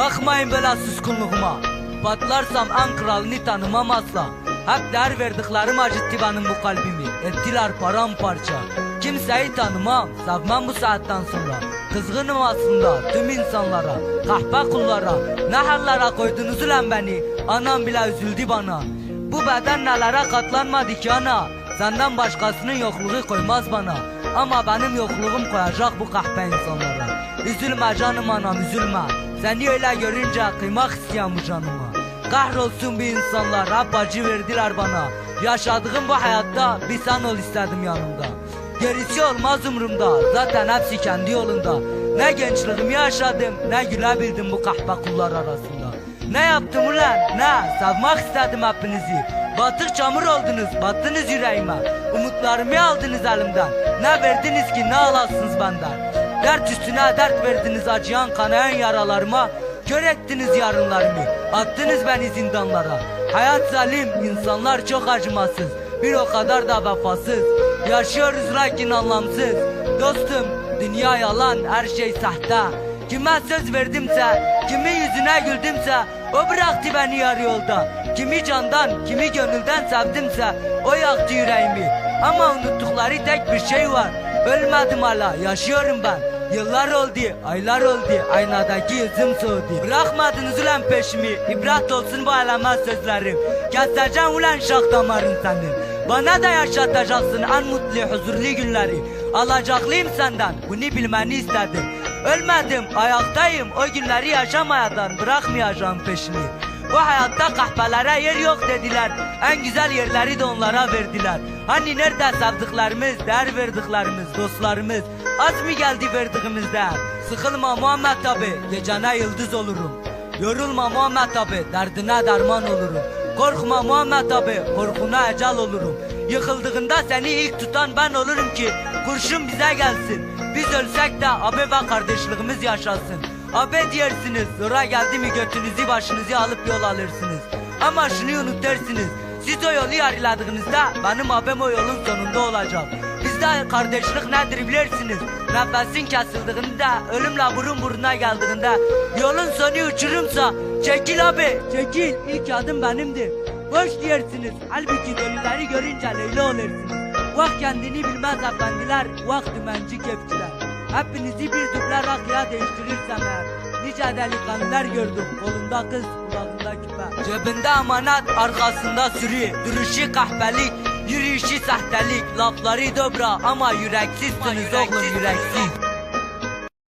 Bakmayın böyle suskunluğuma. Patlarsam en kralını tanımam asla. Hep değer verdiklerim acıttı benim bu kalbimi. Ettiler paramparça. Kimseyi tanımam, sevmem bu saatten sonra. Kızgınım aslında tüm insanlara, kahpe kullara. Ne hallere koydunuz ulan beni, anam bile üzüldü bana. Bu beden nelere katlanmadı ki ana. Senden başkasının yokluğu koymaz bana. Ama benim yokluğum koyacak bu kahpe insanlara. Üzülme canım anam üzülme. Seni öyle görünce kıymak isteyen bu canıma. Kahrolsun bu insanlar hep acı verdiler bana. Yaşadığım bu hayatta bir sen ol istedim yanımda. Gerisi olmaz umurumda zaten hepsi kendi yolunda. Ne gençliğimi yaşadım ne gülebildim bu kahpe kullar arasında. Ne yaptım ulan ne sevmek istedim hepinizi. Batık çamur oldunuz battınız yüreğime. Umutlarımı aldınız elimden. Ne verdiniz ki ne alasınız benden. Dert üstüne dert verdiniz acıyan kanayan yaralarıma. Kör ettiniz yarınlarımı. Attınız beni zindanlara. Hayat zalim, insanlar çok acımasız. Bir o kadar da vefasız. Yaşıyoruz lakin anlamsız. Dostum, dünya yalan, her şey sahte. Kime söz verdimse, kimi yüzüne güldümse, o bıraktı beni yarı yolda. Kimi candan, kimi gönülden sevdimse, o yaktı yüreğimi. Ama unuttukları tek bir şey var. Ölmedim hala, yaşıyorum ben. Yıllar oldu, aylar oldu, aynadaki yüzüm soğudu. Bırakmadınız ulan peşimi, ibret olsun bu alamet sözlerim. Keseceğim ulan şah damarın senin. Bana da yaşatacaksın en mutlu, huzurlu günleri. Alacaklıyım senden, bunu bilmeni istedim. Ölmedim, ayaktayım, o günleri yaşamayadan bırakmayacağım peşini. Bu hayatta kahpelere yer yok dediler. En güzel yerleri de onlara verdiler. Hani nerede sevdiklerimiz, değer verdiklerimiz, dostlarımız. Az mı geldi verdiğimizde? Sıkılma Muhammed abi, gecene yıldız olurum. Yorulma Muhammed abi, derdine derman olurum. Korkma Muhammed abi, korkuna ecel olurum. Yıkıldığında seni ilk tutan ben olurum ki kurşun bize gelsin. Biz ölsek de abi ve kardeşliğimiz yaşasın. Abi diyersiniz, zora geldi mi götünüzü başınızı alıp yol alırsınız. Ama şunu unutursunuz, siz o yolu yarıladığınızda benim abim o yolun sonunda olacak. Bizde kardeşlik nedir bilirsiniz. Nefesin kesildiğinde, ölümle burun buruna geldiğinde, yolun sonu uçurumsa, çekil abi, çekil, ilk adım benimdir. Boş diyersiniz, halbuki ölüleri görünce Leyla olursunuz. Vak kendini bilmez efendiler, vak dümenci kepçiler. Hepinizi bir duble rakıya değiştirirsem eğer, nice delikanlılar gördüm, kolunda kız, kulağında küpe. Cebinde emanet, arkasında sürü, duruşu kahpelik, Yürüyüşü sahtelik, lafları dobra ama yüreksizsiniz oğlum yüreksiz.